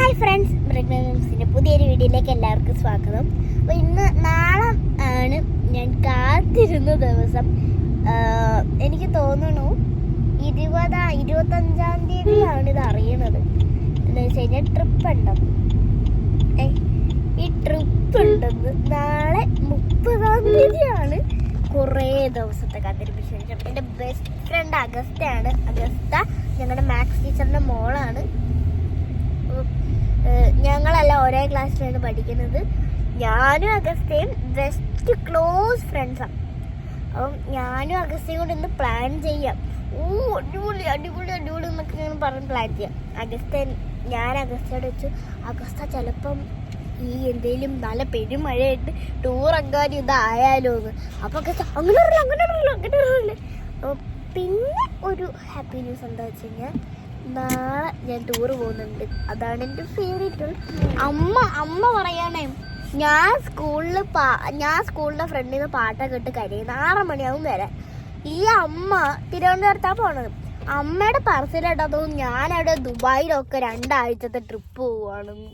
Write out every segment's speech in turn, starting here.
Hi friends ബ്രഗ്നൻസിന്റെ പുതിയൊരു വീഡിയോയിലേക്ക് എല്ലാവർക്കും സ്വാഗതം. അപ്പോൾ ഇന്ന് നാളെ ആണ് ഞാൻ കാത്തിരുന്ന ദിവസം. എനിക്ക് തോന്നുന്നു ഇരുപതാ ഇരുപത്തഞ്ചാം തീയതിയാണ് ഇത് അറിയണത്. എന്ന് വെച്ച് കഴിഞ്ഞാൽ ട്രിപ്പ് ഉണ്ടെന്ന് ഈ ട്രിപ്പ് ഉണ്ടെന്ന് നാളെ മുപ്പതാം തീയതിയാണ് കുറേ ദിവസത്തെ കാത്തിരിപ്പിന് ശേഷം. എന്റെ ബെസ്റ്റ് ഫ്രണ്ട് അഗസ്റ്റയാണ് അഗസ്ത ഞങ്ങളുടെ മാത്സ് ടീച്ചറിന്റെ മോളാണ്. ഏഹ്, ഒരേ ക്ലാസ്സിലാണ് പഠിക്കുന്നത്. ഞാനും അഗസ്തയും ബെസ്റ്റ് ക്ലോസ് ഫ്രണ്ട്സാണ് അപ്പം ഞാനും അഗസ്തയും കൂടി ഇന്ന് പ്ലാൻ ചെയ്യാം. ഓ അടിപൊളി അടിപൊളി അടിപൊളി എന്നൊക്കെ ഞാൻ പറഞ്ഞ് പ്ലാൻ ചെയ്യാം. അഗസ്ത ഞാൻ അഗസ്തയോട് വെച്ചു അഗസ്ത ചിലപ്പം ഈ എന്തേലും നല്ല പെരുമഴയായിട്ട് ടൂർ എങ്ങാനും ഇതായാലോ എന്ന്? അപ്പൊ അഗസ്ത അങ്ങനെ അങ്ങനെ അങ്ങനെ പിന്നെ ഒരു ഹാപ്പി ന്യൂസ് എന്താ വെച്ച് കഴിഞ്ഞാൽ നാളെ ഞാൻ ടൂർ പോകുന്നുണ്ട്. അതാണ് എന്റെ ഫേവറേറ്റ് അമ്മ അമ്മ പറയണേ ഞാൻ സ്കൂളിൽ പാ ഞാൻ സ്കൂളിലെ ഫ്രണ്ടിൽ നിന്ന് പാട്ടൊക്കെ ഇട്ട് കരയുന്നു ആറ് മണിയാവും വരെ. ഈ അമ്മ തിരുവനന്തപുരത്താണ് പോണത്. അമ്മയുടെ പറച്ചിലിട്ടാ തോന്നുന്നു ഞാനവിടെ ദുബായിലൊക്കെ രണ്ടാഴ്ചത്തെ ട്രിപ്പ് പോവാണെന്ന്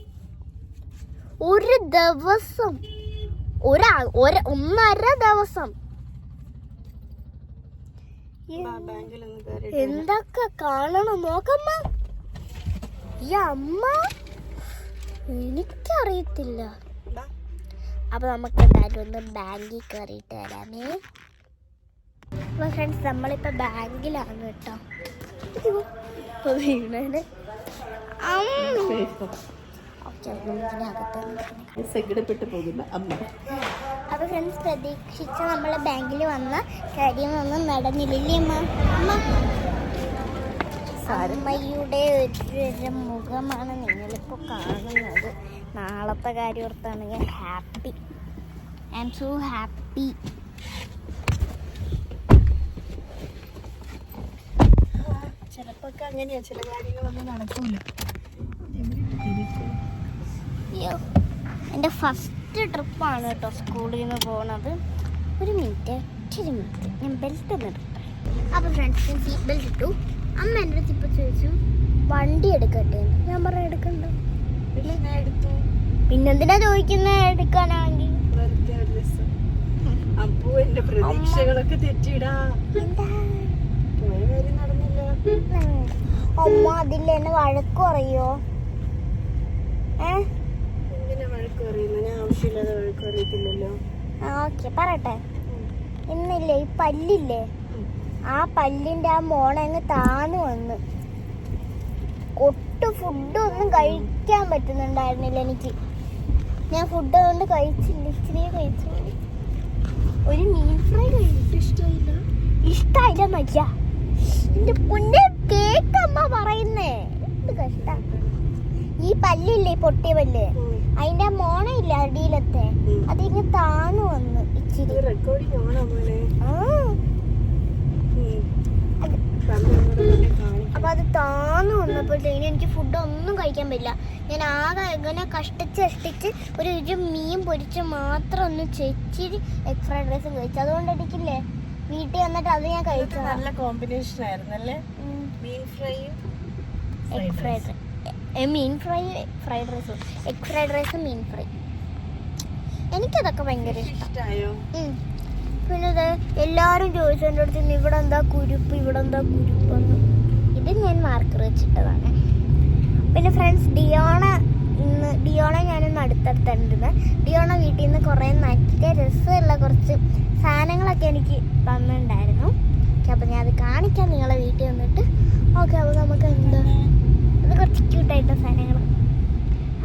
ഒരു ദിവസം. ഒരാ ഒരു ഒന്നര ദിവസം. എന്തൊക്കെ കാണണം? നോക്കമ്മ. ഈ അമ്മ എനിക്കറിയത്തില്ല. അപ്പൊ നമുക്ക് എന്തായാലും ഒന്ന് ബാങ്കിൽ കയറിയിട്ട് വരാമേ. അപ്പൊ ഫ്രണ്ട്സ് നമ്മളിപ്പോ ബാങ്കിലാണ് കേട്ടോ. ഇപ്പൊ വീണേന്. സങ്കടപ്പെട്ടു പോകുന്ന അമ്മ. അപ്പൊ ഫ്രണ്ട്സ് പ്രതീക്ഷിച്ച നമ്മളെ ബാങ്കിൽ വന്ന കാര്യമൊന്നും നടന്നില്ലേ അമ്മ? അമ്മ അമ്മയുടെ ഒരു മുഖമാണ് നിങ്ങളിപ്പോൾ കാണുന്നത്. നാളത്തെ കാര്യം ഓർത്താണ് ഞാൻ happy I am so happy ചിലപ്പോ അങ്ങനെയാ ചില കാര്യങ്ങളൊന്നും നടക്കൂല. എന്റെ എന്റെ ഫസ്റ്റ് ട്രിപ്പാണ് കേട്ടോ സ്കൂളിൽ നിന്ന് പോണത് ഒരു മിനിറ്റ് ഒറ്റൊരു മിനിറ്റ് ഞാൻ ബെൽറ്റ് നിർത്തേ അപ്പോൾ ഫ്രണ്ട്സ് ഞാൻ സീറ്റ് ബെൽറ്റ് ഇട്ടു അമ്മ എന്റെ അടുത്ത് ഇപ്പോൾ ചോദിച്ചു വണ്ടി എടുക്കട്ടെ. ഞാൻ പറഞ്ഞു എടുക്കണ്ട പിന്നെ ഞാൻ എടുത്തു പിന്നെന്തിനാ ചോദിക്കുന്ന എടുക്കാനാണെങ്കിൽ അപ്പോ എന്റെ പ്രതീക്ഷകളൊക്കെ തെറ്റിടാ. അമ്മ അതിൽ എന്നെ വഴക്ക് പറയോ ഏ ഇങ്ങനെ വഴക്ക് പറയുന്നു ഞാൻ ആവശ്യമില്ലാതെ ഓക്കെ പറയട്ടെ. ഇന്നില്ലേ ഈ പല്ലില്ലേ? ആ പല്ലിന്റെ ആ മോണ അങ്ങ് താന്നു വന്ന്. ഒട്ടും ഫുഡ് ഒന്നും കഴിക്കാൻ പറ്റുന്നുണ്ടായിരുന്നില്ല എനിക്ക്. ഞാൻ ഫുഡ് അതുകൊണ്ട് കഴിച്ചില്ല ഇച്ചിരി കഴിച്ചു ഒരു മീൻ ഫ്രൈ കഴിച്ചിട്ട് ഇഷ്ടമായില്ല ഇഷ്ടമായില്ല മയ്യ എന്റെ പൊന്നെ കേക്കമ്മ പറയുന്നേ. എന്ത് കഷ്ട. ഈ പല്ലില്ലേ പൊട്ടിയ പല്ല്? അതിന്റെ മോണ ഇല്ല അടിയിലത്തെ? അതിങ്ങ് താന്നു വന്ന് ഇച്ചിരി. റെക്കോർഡിംഗ് ആണോ മോനെ. അപ്പൊ അത് താന്നു വന്നപ്പോഴത്തേനും എനിക്ക് ഫുഡ് ഒന്നും കഴിക്കാൻ പറ്റില്ല. ഞാൻ ആകെ ഇങ്ങനെ കഷ്ടിച്ച് കഷ്ടിച്ച് ഒരു ഒരു മീൻ പൊരിച്ച് മാത്രം ഒന്ന് ചെച്ചിരി എഗ് ഫ്രൈഡ് റൈസ് കഴിച്ചു. അതുകൊണ്ട് എടുക്കില്ലേ വീട്ടിൽ വന്നിട്ട് അത് ഞാൻ കഴിച്ചു നല്ല കോമ്പിനേഷൻ ആയിരുന്നല്ലേ? മീൻ ഫ്രൈയും എഗ് ഫ്രൈഡ് മീൻ ഫ്രൈ ഫ്രൈഡ് റൈസും. എഗ് ഫ്രൈഡ് റൈസും മീൻ ഫ്രൈ. എനിക്കതൊക്കെ ഭയങ്കര ഇഷ്ടം. ഇഷ്ടായോ? പിന്നെ ഇത് എല്ലാവരും ചോദിച്ചതിന്റെ അടുത്ത് നിന്ന് ഇവിടെ എന്താ കുരുപ്പ്? ഇവിടെ എന്താ കുരുപ്പെന്ന്? ഇത് ഞാൻ മാർക്കർ വെച്ചിട്ടതാണ്. പിന്നെ ഫ്രണ്ട്സ് ഡിയോണ ഇന്ന് ഡിയോണ ഞാനിന്ന് അടുത്തടുത്തുണ്ട് ഡിയോണ വീട്ടിൽ നിന്ന് കുറേ നല്ല രസമുള്ള കുറച്ച് സാധനങ്ങളൊക്കെ എനിക്ക് തന്നിട്ടുണ്ടായിരുന്നു. ഓക്കെ അപ്പോൾ ഞാൻ അത് കാണിക്കാം. നിങ്ങളെ വീട്ടിൽ വന്നിട്ട്. ഓക്കെ അപ്പോൾ നമുക്ക് എന്താ ക്യൂട്ടായിട്ടുള്ള സാധനങ്ങൾ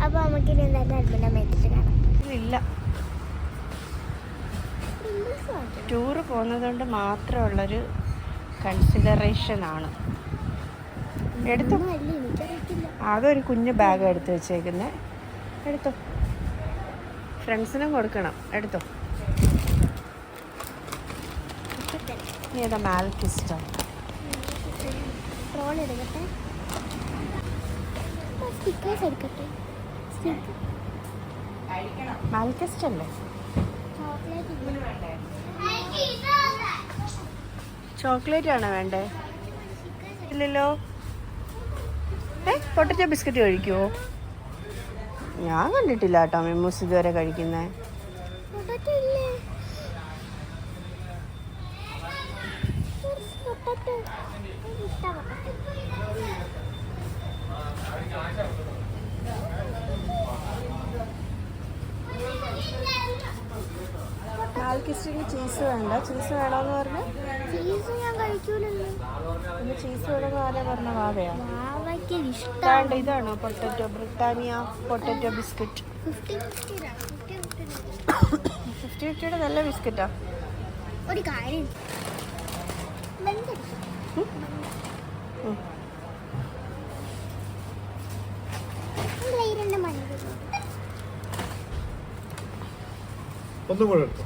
അപ്പോൾ നമുക്കിനി എന്തായാലും അഡ്മിന്റെ മേടിച്ച് കാണാം. ഇല്ല. ടൂറ് പോകുന്നതുകൊണ്ട് മാത്രമുള്ളൊരു കൺസിഡറേഷൻ ആണ്. എടുത്തു. ഒരു കുഞ്ഞു ബാഗ് എടുത്ത് വെച്ചേക്കുന്നത് എടുത്തോ. ഫ്രണ്ട്സിനും കൊടുക്കണം. എടുത്തോ. ഏതാ മാൽക്കിസ്റ്റോ റോൾ എടുക്കട്ടെ. സ്റ്റിക്കേഴ്സ് എടുക്കട്ടെ സ്റ്റിക്കർ മാൽക്കിസ്റ്റ് അല്ലേ? ചോക്ലേറ്റ് ചോക്ലേറ്റ് ആണോ വേണ്ടേ? ഇല്ലല്ലോ. ഏ പൊട്ടറ്റോ ബിസ്ക്കറ്റ് കഴിക്കുമോ ഞാൻ കണ്ടിട്ടില്ല കേട്ടോ മെമ്മൂസ് ഇതുവരെ കഴിക്കുന്നേ. പൊട്ടറ്റോ. ആൾക്കിസ്റ്ററിന് ചീസ് വേണ്ട. ചീസ് വേണമെന്ന് പറഞ്ഞു? ചീസ് ഞാൻ കഴിക്കൂലല്ലോ. പിന്നെ ചീസ് വേണമെന്ന് ആരാ പറഞ്ഞ വാവയാ? വാവയ്ക്ക് ഇഷ്ടം ഇതാണ്ട് ഇതാണോ potato. Britannia potato biscuit. Fifty ഫിഫ്റ്റിയുടെ നല്ല ബിസ്ക്കറ്റാ. ഒരു കാര്യം വെന്തടിക്കും. ഉം. ഇവിടെ ഈ രണ്ട് മണിക്കൂർ ഒന്നും കൂടെ എടുത്തോ.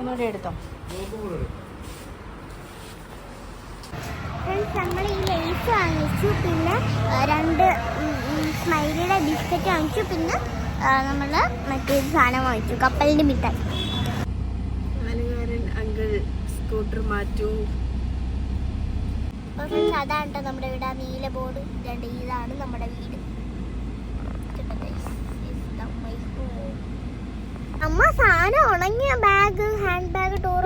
ഒന്നുകൂടെ എടുത്തോ നമ്മൾ ഈ ലേസ് വാങ്ങിച്ചു പിന്നെ രണ്ട് സ്മൈലിയുടെ ബിസ്ക്കറ്റ് വാങ്ങിച്ചു പിന്നെ നമ്മൾ മറ്റേ സാധനം വാങ്ങിച്ചു കപ്പലിന്റെ മിഠായി. നാലുകാരൻ അങ്കിൾ സ്കൂട്ടർ മാറ്റൂ. അതാണ് നമ്മുടെ വീട് ആ നീല ബോർഡ് രണ്ട് ഇതാണ് നമ്മുടെ വീട്. അമ്മ സാധനം ഉണങ്ങിയ bag hand bag tour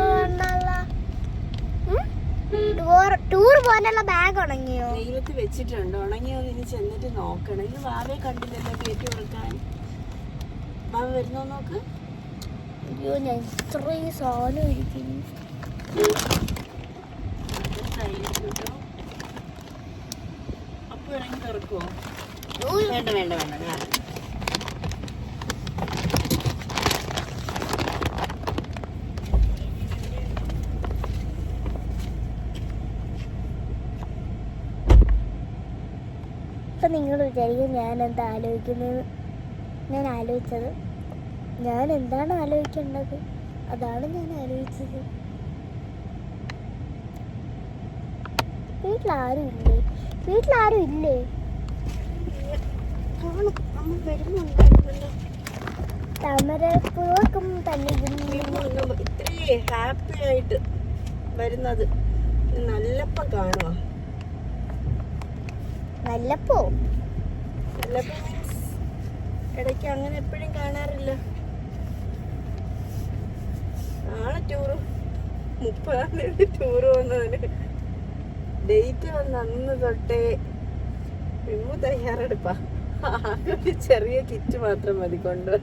tour പോകാനുള്ള ബാഗ് ഉണങ്ങിയോ? വെയിലത്ത് വെച്ചിട്ടുണ്ട്. ഉണങ്ങിയോ ഇനി ചെന്നിട്ട് നോക്കണം. ഇത് വാവെ കണ്ടില്ലല്ലോ കയറ്റി കൊടുക്കാൻ. വാവ വരുന്നോ നോക്ക്. അയ്യോ ഞാൻ ഇത്രയും സാധനം ഇരിക്കുന്നു അപ്പൊ ഇറങ്ങി തുറക്കുവോ? ഉയ്യോ. വേണ്ട വേണ്ട വേണ്ട. നിങ്ങൾ വിചാരിക്കും ഞാൻ എന്താ ആലോചിക്കുന്നത്? ഞാൻ ആലോചിച്ചത് ഞാൻ എന്താണ് ആലോചിക്കേണ്ടത്? അതാണ് ഞാൻ ആലോചിച്ചത്. വീട്ടിലാരും ഇല്ലേ? വീട്ടിലാരും ഇല്ലേ? താമരപ്പൂവൊക്കെ തന്നെ ഇത്രേ ഹാപ്പി ആയിട്ട് വരുന്നത്. നല്ലപ്പം കാണുക നല്ലപ്പോ? നല്ലപ്പം ഇടയ്ക്ക് അങ്ങനെ എപ്പോഴും കാണാറില്ല. നാളെ ടൂറ് മുപ്പതാം തീയതി ടൂറ് വന്നതിന് ഡേറ്റ് വന്ന അന്ന് തൊട്ടേ വിമ്മു തയ്യാറെടുപ്പാ. ആകെ ചെറിയ കിറ്റ് മാത്രം മതി കൊണ്ട്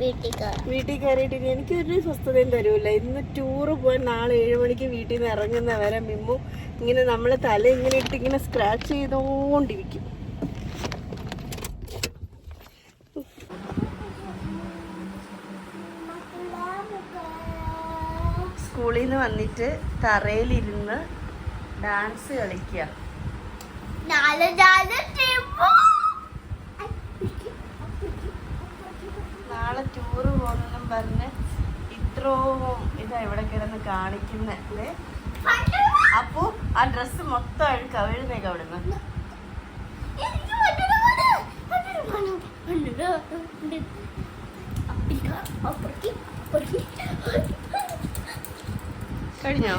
വീട്ടിൽ കയറാം വീട്ടിൽ കയറിയിട്ട് എനിക്കൊരു സ്വസ്ഥതയും തരൂല. ഇന്ന് ടൂറ് പോയി നാളെ ഏഴ് മണിക്ക് വീട്ടിൽ നിന്ന് ഇറങ്ങുന്ന വരെ മിമ്മു ഇങ്ങനെ നമ്മളെ തല ഇങ്ങനെ ഇട്ട് ഇങ്ങനെ സ്ക്രാച്ച് ചെയ്തോണ്ടിരിക്കും. സ്കൂളിൽ നിന്ന് വന്നിട്ട് തറയിലിരുന്ന് ഡാൻസ് കളിക്കുക നാളെ ടൂറ് പോകുന്നെന്നും പറഞ്ഞ് ഇത്രയും ഇതാ ഇവിടെ കിടന്ന് കാണിക്കുന്നേ. അപ്പോ ആ ഡ്രസ്സ് മൊത്തം അഴുക്ക എഴുന്നേക്ക അവിടുന്ന് കഴിഞ്ഞോ?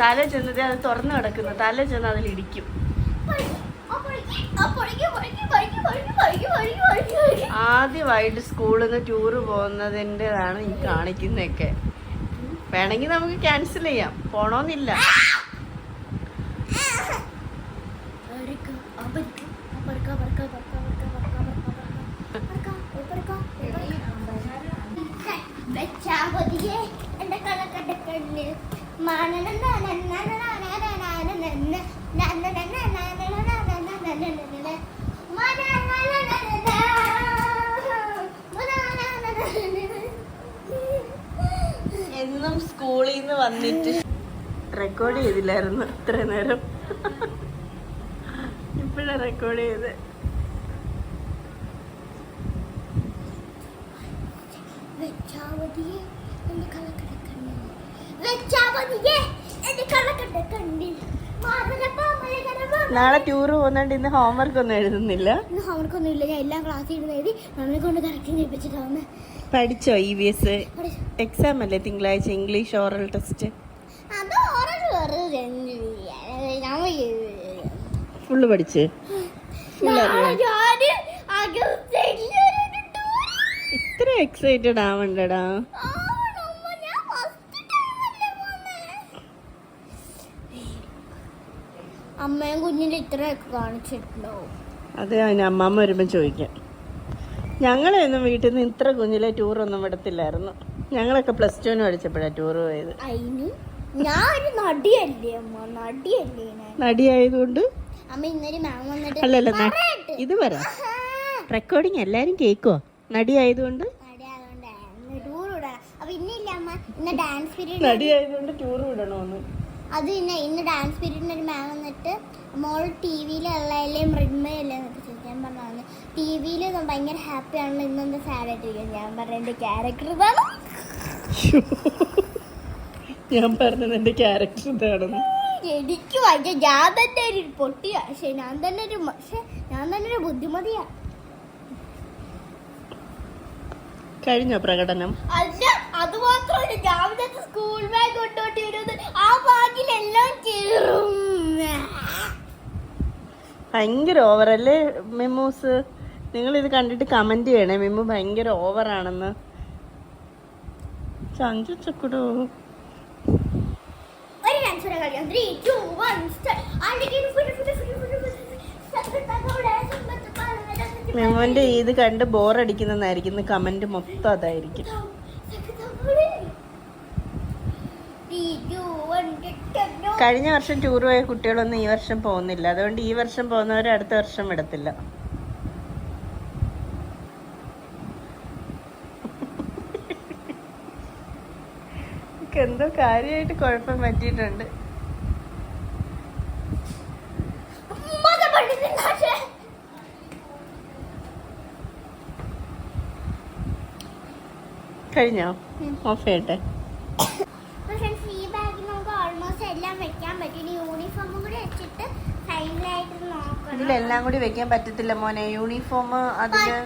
തല ചെന്നത് അത് തുറന്നു കിടക്കുന്നു. തല ചെന്ന് അതിൽ ഇടിക്കും. ആദ്യമായിട്ട് സ്കൂളിൽ നിന്ന് ടൂറ് പോകുന്നതിന്റെതാണ് ഈ കാണിക്കുന്നതൊക്കെ. വേണമെങ്കിൽ നമുക്ക് ക്യാൻസൽ ചെയ്യാം പോണോന്നില്ല എന്നും വന്നിട്ട്. റെക്കോർഡ് ചെയ്തില്ലായിരുന്നു ഇത്ര നേരം. ഇപ്പോഴാണ് റെക്കോർഡ് ചെയ്ത്. വെച്ചാവതിയെ മലകരപ്പ നാളെ ടൂർ പോകുന്നോണ്ട്. ഇന്ന് ഹോംവർക്ക് ഒന്നും എഴുതുന്നില്ല. ഇന്ന് ഹോംവർക്കൊന്നും ഇല്ല. ഞാൻ എല്ലാ ക്ലാസ്സിൽ ഇരുന്ന് എഴുതി നമ്മളെ കൊണ്ട് കറക്റ്റ് ചെയ്യിപ്പിച്ചിട്ടാണ്. പഠിച്ചോ ഇ വി എസ് എക്സാം അല്ലേ തിങ്കളാഴ്ച ഇംഗ്ലീഷ് ഓറൽ ടെസ്റ്റ് ഫുള്ള് പഠിച്ച്. ഇത്ര എക്സൈറ്റഡ് ആവണ്ടടാ ആണ് അമ്മ. ഞാൻ first time അല്ലേ പോന്നെ. അമ്മയും കുഞ്ഞിന് ഇത്രയൊക്കെ കാണിച്ചിട്ടുണ്ടോ? അത് അതിന് അമ്മാമ്മ വരുമ്പം ചോദിക്കാം. ഞങ്ങളെയൊന്നും വീട്ടിൽ നിന്ന് ഇത്ര കുഞ്ഞിലെ ടൂറൊന്നും വിടത്തില്ലായിരുന്നു. ഞങ്ങളൊക്കെ പ്ലസ് ടുവിന് പഠിച്ചപ്പോഴാണ് ടൂർ പോയത്. അതിന് ഞാൻ ഒരു നടിയല്ലേ അമ്മ? നടിയല്ലേ ഞാൻ? നടിയായതുകൊണ്ട്? അമ്മ ഇന്നൊരു മാം വന്നിട്ട് അല്ലല്ല ന- പറയട്ടെ. ഇത് വരാം റെക്കോർഡിങ് എല്ലാരും കേക്കോ നടിയായതുകൊണ്ട്? നടിയായതുകൊണ്ട് ടൂർ വിടാം. അപ്പൊ ഇന്നില്ല അമ്മ? ഇന്ന് ഡാൻസ് പീരീഡ് നടിയായതുകൊണ്ട് ടൂർ വിടണോന്ന്. അത് ഇന്ന് ഇന്ന് ഡാൻസ് പീരീഡിന് മോൾ ടി വിയിലല്ലേ മൃഗ്മയല്ലേ എന്നൊക്കെ ചോദിക്കാൻ പറഞ്ഞു ടി വിയിൽ ഭയങ്കര ഹാപ്പി ആണല്ലോ ഇന്നെന്താ സാഡ് ആയിട്ടിരിക്കുന്നത് ഞാൻ പറഞ്ഞ ക്യാരക്ടർ ഇതാണ് ഞാൻ പറഞ്ഞത് എന്റെ ക്യാരക്ടർ ഇതാണെന്ന്. എനിക്ക് ഭയങ്കര ഞാൻ തന്നെ ഒരു പൊട്ടിയാ. പക്ഷെ ഞാൻ തന്നെ ഒരു പക്ഷെ ഞാൻ തന്നെ ഒരു ബുദ്ധിമതിയാ. കഴിഞ്ഞോ പ്രകടനം? അല്ല അത് മാത്രമല്ല രാവിലെ സ്കൂൾ ബാഗ് കൊണ്ടോട്ടി വരുന്നത് ആ ബാഗിലെല്ലാം കീറും ഭയങ്കര ഓവറല്ലേ മെമ്മൂസ് നിങ്ങൾ ഇത് കണ്ടിട്ട് കമന്റ് ചെയ്യണേ മെമ്മു ഭയങ്കര ഓവറാണെന്ന് ചഞ്ചു മെമ്മോന്റെ ഇത് കണ്ട് ബോറടിക്കുന്നതായിരിക്കും കമന്റ് മൊത്തം അതായിരിക്കും. കഴിഞ്ഞ വർഷം ടൂർ പോയ കുട്ടികളൊന്നും ഈ വർഷം പോകുന്നില്ല. അതുകൊണ്ട് ഈ വർഷം പോകുന്നവർ അടുത്ത വർഷം വിടത്തില്ല. എന്തോ കാര്യമായിട്ട് കുഴപ്പം പറ്റിയിട്ടുണ്ട്. കഴിഞ്ഞോ. ഓഫ് ചെയ്യട്ടെ ഈ ബാഗിൽ നമുക്ക് ഓൾമോസ്റ്റ് എല്ലാം വെക്കാൻ പറ്റും ഇനി യൂണിഫോമും കൂടി വെച്ചിട്ട് സൈഡിലായിട്ട് നോക്കണം. ഇതിലെല്ലാം കൂടി വെക്കാൻ പറ്റത്തില്ല മോനെ. യൂണിഫോം അതിന്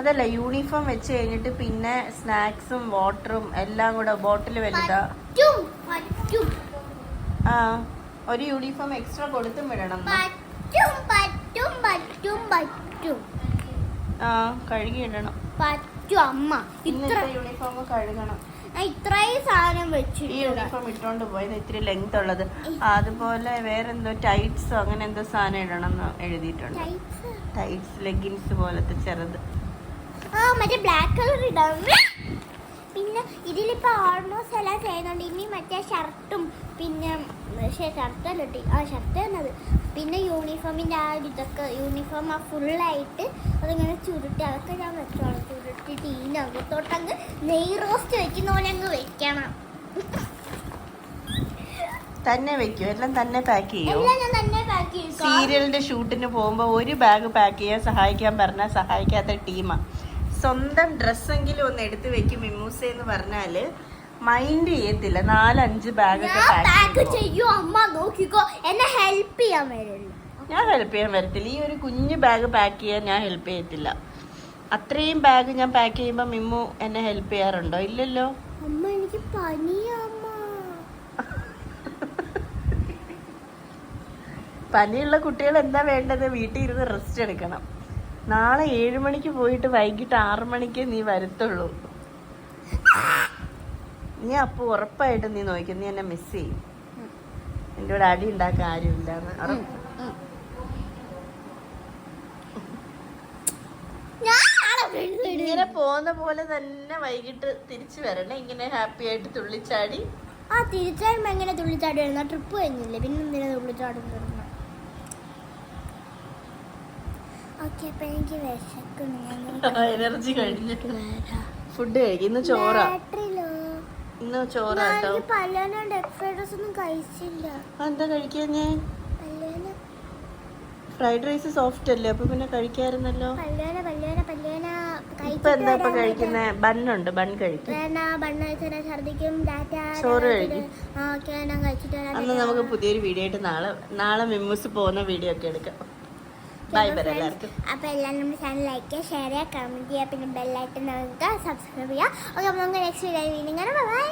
അതല്ല യൂണിഫോം വെച്ച് കഴിഞ്ഞിട്ട് പിന്നെ സ്നാക്സും വാട്ടറും എല്ലാം കൂടെ ബോട്ടിൽ വലുതാ. ആ ഒരു യൂണിഫോം എക്സ്ട്രാ കൊടുത്തും വിടണം ആ കഴുകി ഇടണം. പറ്റും അമ്മ. ഇത്ര. യൂണിഫോം കഴുകണം. ഇത്രയും സാധനം ഈ വെച്ചിട്ട് യൂണിഫോം ഇട്ടോണ്ട് പോയത് ഇത്തിരി ലെങ്ത് ഉള്ളത്. അതുപോലെ വേറെന്തോ ടൈറ്റ്സോ അങ്ങനെ എന്തോ സാധനം ഇടണം എന്ന് എഴുതിയിട്ടുണ്ട് ടൈറ്റ്സ് ലെഗിൻസ് പോലത്തെ ചെറുത്. ആ മറ്റേ ബ്ലാക്ക് കളർ ഇടാം. പിന്നെ ഇതിലിപ്പോൾ ഓൾമോസ്റ്റ് എല്ലാം ചെയ്യുന്നുണ്ട്. ഇനി മറ്റേ ഷർട്ടും പിന്നെ പക്ഷേ ഷർട്ടല്ല ആ ഷർട്ട് എന്നത് പിന്നെ യൂണിഫോമിന്റെ ആ ഇതൊക്കെ യൂണിഫോം ആ ഫുള്ളായിട്ട് അതിങ്ങനെ ചുരുട്ടി അതൊക്കെ ഞാൻ വെച്ചോളാം. ചുരുട്ടി ടീനകത്തോട്ടങ്ങ് നെയ് റോസ്റ്റ് വെക്കുന്ന പോലെ അങ്ങ് വെക്കണം. തന്നെ വെക്കും. എല്ലാം തന്നെ പാക്ക് ചെയ്യും. സീരിയലിന്റെ ഷൂട്ടിന് പോകുമ്പോൾ ഒരു ബാഗ് പാക്ക് ചെയ്യാൻ സഹായിക്കാൻ പറഞ്ഞാൽ സഹായിക്കാത്ത ടീമാ സ്വന്തം ഡ്രസ്സെങ്കിലും ഒന്ന് എടുത്ത് വെക്കും മിമ്മൂസ എന്ന് പറഞ്ഞാൽ മൈൻഡ് ചെയ്യത്തില്ല. നാലഞ്ച് ബാഗ് ഞാൻ പാക്ക് പാക്ക് ചെയ്യൂ. അമ്മ നോക്കിക്കോ. എന്നെ ഹെൽപ്പ് ചെയ്യാൻ വരുള്ളൂ ഞാൻ ഹെൽപ്പ് ചെയ്യാൻ വരത്തില്ല. ഈ ഒരു കുഞ്ഞു ബാഗ് പാക്ക് ചെയ്യാൻ ഞാൻ ഹെൽപ്പ് ചെയ്യത്തില്ല. അത്രയും ബാഗ് ഞാൻ പാക്ക് ചെയ്യുമ്പോൾ മിമ്മു എന്നെ ഹെൽപ്പ് ചെയ്യാറുണ്ടോ? ഇല്ലല്ലോ. അമ്മ എനിക്ക് പനിയമ്മ പനിയുള്ള കുട്ടികൾ എന്താ വേണ്ടത്? വീട്ടിൽ ഇരുന്ന് റെസ്റ്റ് എടുക്കണം. നാളെ ഏഴ് മണിക്ക് പോയിട്ട് വൈകിട്ട് ആറ് മണിക്ക് നീ വരത്തുള്ളൂ. നീ അപ്പോൾ ഉറപ്പായിട്ട് നീ നോക്കും നീ എന്നെ മിസ് ചെയ്യും. എന്റെ കൂടെ അടി ഉണ്ടാക്കാൻ ആരുമില്ല ഇങ്ങനെ പോകുന്ന പോലെ തന്നെ വൈകിട്ട് തിരിച്ചു വരണേ. ഇങ്ങനെ ഹാപ്പി ആയിട്ട് തുള്ളിച്ചാടി. ആ തിരിച്ചാടുമ്പോ എങ്ങനെ തുള്ളിച്ചാടി? ട്രിപ്പ് കഴിഞ്ഞില്ലേ? പിന്നെ എന്തിനാ വരുന്നത് ഓക്കെ അപ്പൊ എനിക്ക് വിശക്കുന്നു എനർജി കഴിഞ്ഞ് ഫുഡ് കഴിക്കും. ഇന്ന് ചോറാ. ഇന്ന് ചോറാ കേട്ടോ ഞാൻ പല്ലേനോണ്ട് എഗ് ഒന്നും കഴിച്ചില്ല. ആ, എന്താ കഴിക്കാൻ ഞാൻ ഫ്രൈഡ് റൈസ് സോഫ്റ്റ് അല്ലേ? അപ്പൊ പിന്നെ കഴിക്കായിരുന്നല്ലോ. ഇപ്പൊ എന്താ ഇപ്പൊ കഴിക്കുന്നേ? ബണ്ണുണ്ട് ബൺ കഴിക്കും. ചോറ് കഴിക്കും. അന്ന് നമുക്ക് പുതിയൊരു വീഡിയോ ആയിട്ട് നാളെ നാളെ മിമ്മൂസ് പോകുന്ന വീഡിയോ ഒക്കെ എടുക്കാം. ബൈ ബൈ എല്ലാവർക്കും അപ്പൊ എല്ലാം നമ്മുടെ ചാനൽ ലൈക്ക് ചെയ്യുക ഷെയർ ചെയ്യുക കമന്റ് ചെയ്യുക പിന്നെ ബെല്ലൈക്കൺ നമുക്ക് സബ്സ്ക്രൈബ് ചെയ്യുക. ഓക്കെ അപ്പോൾ നമുക്ക് നെക്സ്റ്റ് വീഡിയോ വീണ്ടും കാണാം. ബൈ